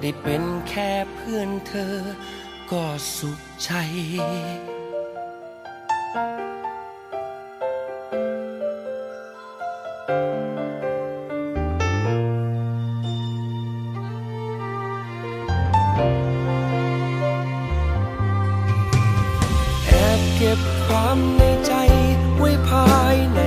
ได้เป็นแค่เพื่อนเธอ ก็สุขใจ แอบเก็บความในใจไว้ภายใน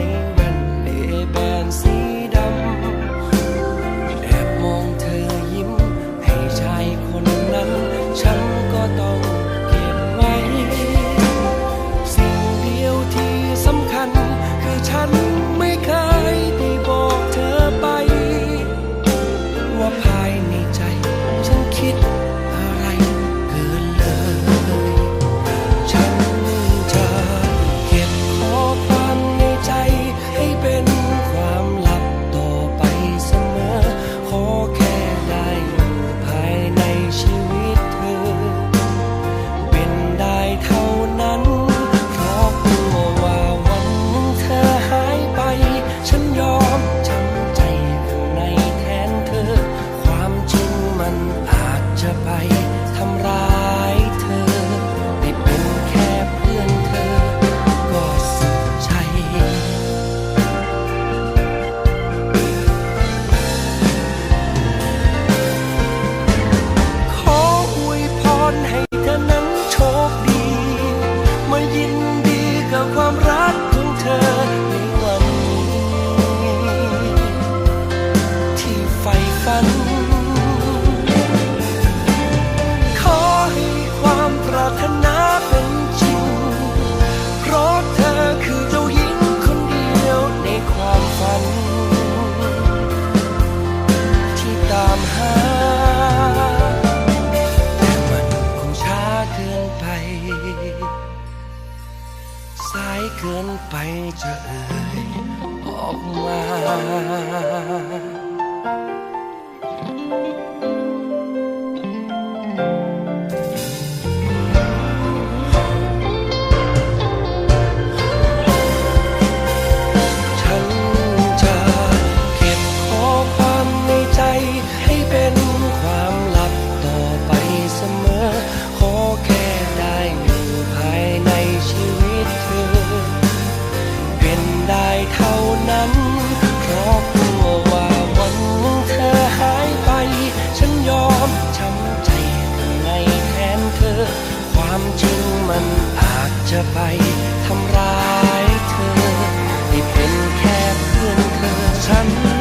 นให้เธอนั้นโชคดีมายินดีกับความรักของเธอในวันนี้ที่ใฝ่ฝัน เกินไปจะเอ่ยออกมา ความจริงมันอาจจะไปทำร้ายเธอที่เป็นแค่เพื่อนเธอฉัน